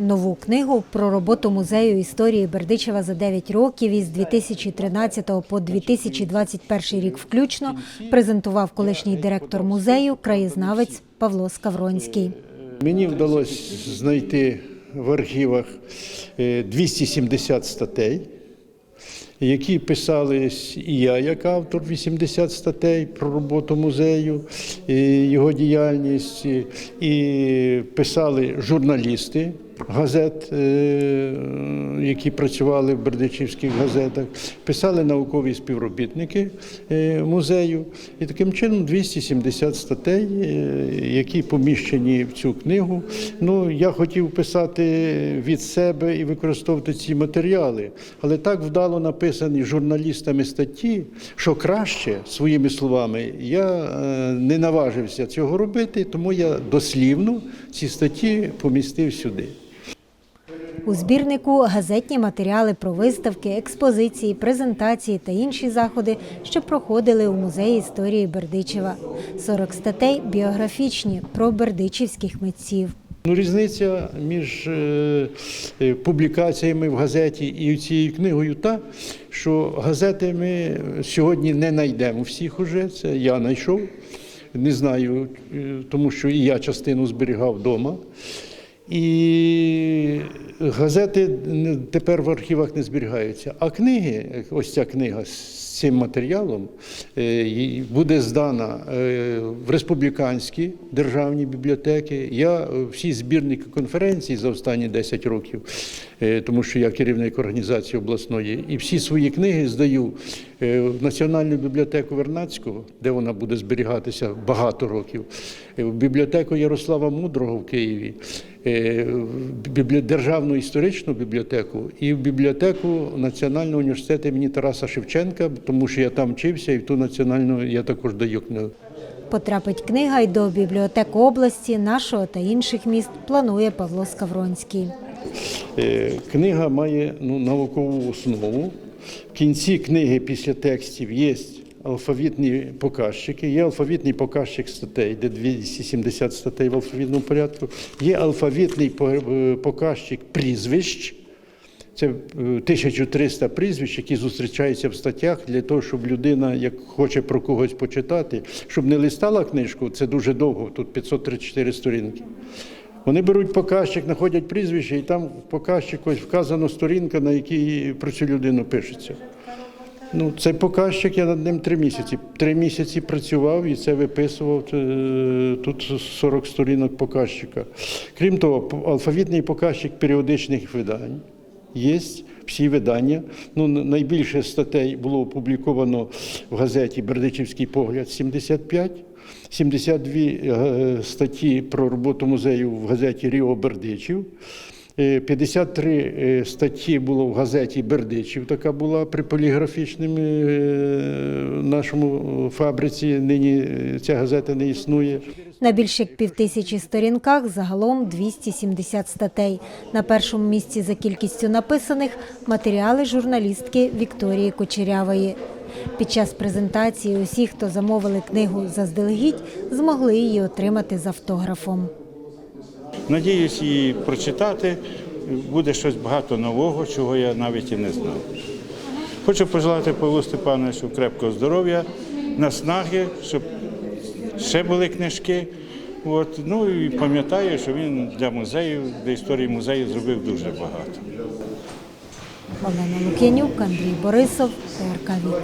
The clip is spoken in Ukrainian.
Нову книгу про роботу музею історії Бердичева за 9 років із 2013 по 2021 рік включно презентував колишній директор музею, краєзнавець Павло Скавронський. Мені вдалося знайти в архівах е, 270 статей, які писались і я, як автор, 80 статей про роботу музею, і його діяльність, і- писали журналісти газет, е, які працювали в бердичівських газетах, писали наукові співробітники е, музею. І таким чином 270 статей, е, які поміщені в цю книгу. Ну, я хотів писати від себе і використовувати ці матеріали, але так вдало написані журналістами статті, що краще своїми словами я е, не наважився цього робити, тому я дослівно ці статті помістив сюди. У збірнику газетні матеріали про виставки, експозиції, презентації та інші заходи, що проходили у музеї історії Бердичева. 40 статей біографічні про бердичівських митців. Ну, різниця між е, е, публікаціями в газеті і цією книгою та, що газети ми сьогодні не знайдемо всіх уже. Це я знайшов. Не знаю, е, тому що і я частину зберігав вдома. І газети тепер в архівах не зберігаються. А книги, ось ця книга з цим матеріалом, е, буде здана е, в республіканські державні бібліотеки. Я е, всі збірники конференцій за останні 10 років, тому що я керівник організації обласної, і всі свої книги здаю в Національну бібліотеку Вернадського, де вона буде зберігатися багато років, е, в бібліотеку Ярослава Мудрого в Києві, е, в Державну історичну бібліотеку і в бібліотеку Національного університету імені Тараса Шевченка, тому що я там вчився, і в ту національну я також даю книгу. Потрапить книга й до бібліотек області, нашого та інших міст, планує Павло Скавронський. Е, Книга має ну, наукову основу. Кінці книги після текстів є алфавітні показчики, є алфавітний показчик статей, де 270 статей в алфавітному порядку, є алфавітний е, показчик прізвищ. Це е, 1300 прізвищ, які зустрічаються в статтях для того, щоб людина, як хоче про когось почитати, щоб не листала книжку, це дуже довго, тут 534 сторінки. Вони беруть показчик, знаходять прізвище, і там в показчику вказана сторінка, на якій про цю людину пишеться. Ну, цей показчик я над ним три місяці. Три місяці працював і це виписував. е, Тут 40 сторінок показчика. Крім того, алфавітний показчик періодичних видань. Є всі видання. Ну, найбільше статей було опубліковано в газеті Бердичівський погляд 75. 72 е, статті про роботу музею в газеті Ріо Бердичів. Е, 53 е, статті було в газеті Бердичів, така була при поліграфічному нашому фабриці. Нині е, ця газета не існує. На більш як півтисячі сторінках загалом 270 статей. На першому місці за кількістю написаних матеріали журналістки Вікторії Кучерявої. Під час презентації усі, хто замовили книгу заздалегідь, змогли її отримати з автографом. Надіюсь її прочитати. Буде щось багато нового, чого я навіть і не знав. Хочу пожелати Павлу Степановичу крепкого здоров'я, наснаги, щоб ще були книжки. От. Ну і пам'ятаю, що він для музею, для історії музею зробив дуже багато. Олена Лук'янюк, Андрій Борисов, ТРК Вік.